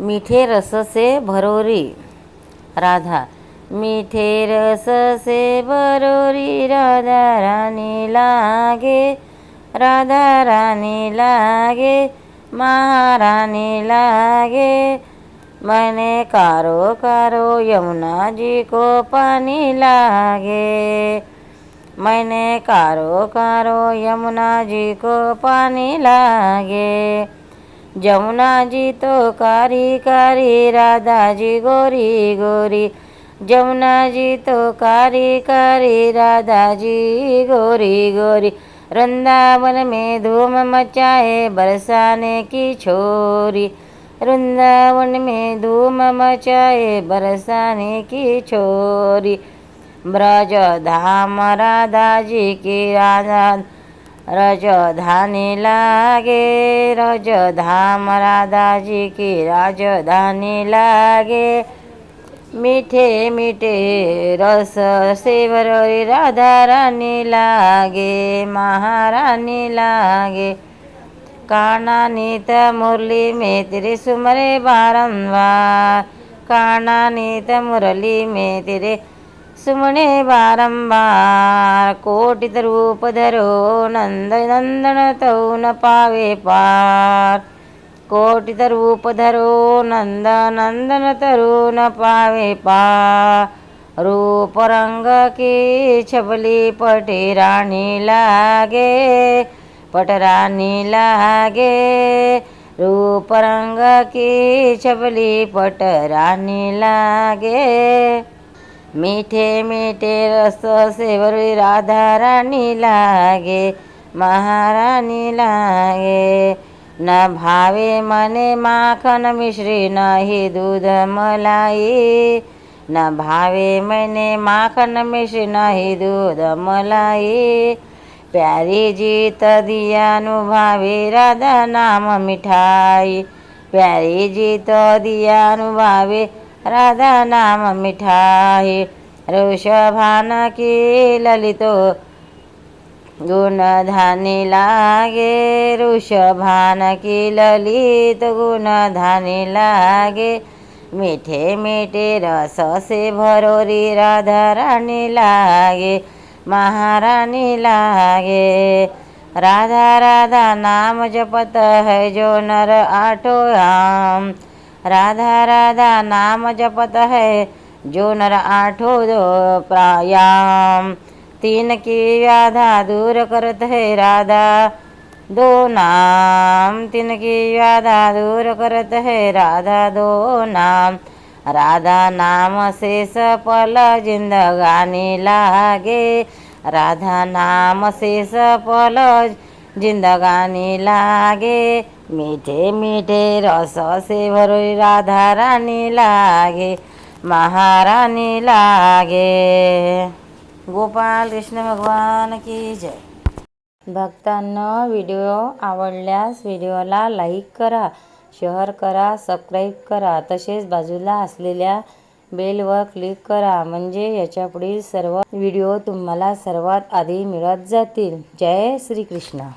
मीठे रस से भरोरी। राधा, मीठे रस से भरोरी। राधा रानी लागे, राधा रानी लागे, महारानी लागे। मैंने कारो कारो, यमुना जी को पानी लागे। मैंने कारो कारो, यमुना जी को पानी लागे। जमुनाजी तो कारी कारी राधाजी गोरी गोरी। जमुनाजी तो कारी कारी राधाजी गोरी गोरी। वृंदावन में धूम मचाए बरसाने की छोरी। वृंदावन में धूम मचाए बरसाने की छोरी। ब्रज धाम राधा जी की राधा रज धानी लागे रज धाम राधा जी की राजधानी लागे। मीठे मीठे रस, सेवर राधा रानी लागे, महारानी लागे। कानानीत मुरली में तेरे सुमरे बारंबार कानानीत मुरली में तेरे सुमणे बारंबार कोटित रूप धरो नंद नंदन तौन पावे पार कोटित रूप धरो नंद नंदन तरुण पावे पार रूप रंग की छबली पटी राणी लागे पटरानी लागे रूप रंग की छबली पटरानी लागे मीठे मीठे रस सेवरी राधा रानी लागे महारानी लागे न भावे मने माखन मिश्री नाही दूध मलाई न भावे मैंने माखन मिश्री नाही दूध मलाई प्यारी जीत दियानु भावे राधा नाम मिठाई प्यारी जीत दियानु भावे राधा नाम मिठाई ऋषभान की ललितो। गुणधानी लागे ऋषभान की ललित गुणधानी लागे। मीठे मीठे रस से भरोरी राधा रानी लागे महारानी लागे। राधा राधा नाम जपत है जो नर आठो आम राधा राधा नाम जपत है, जो नर आठो दो प्रायाम। तीन की व्याधा दूर करत है राधा, दो नाम। तीन की व्याधा दूर करत है राधा, दो नाम। राधा नाम से सफल जिंदगानी लागे। राधा नाम से सफल जिंदगानी लागे। मिठे मिठे रस से भरोई राधा रानी लागे महाराणी लागे. गोपाल कृष्ण भगवान की जय. भक्तांना व्हिडिओ आवडल्यास व्हिडिओला लाईक करा शेअर करा सबस्क्राईब करा. तसेच बाजूला असलेल्या बेलवर क्लिक करा म्हणजे याच्यापुढील सर्व व्हिडिओ तुम्हाला सर्वात आधी मिळत जातील. जय श्रीकृष्ण.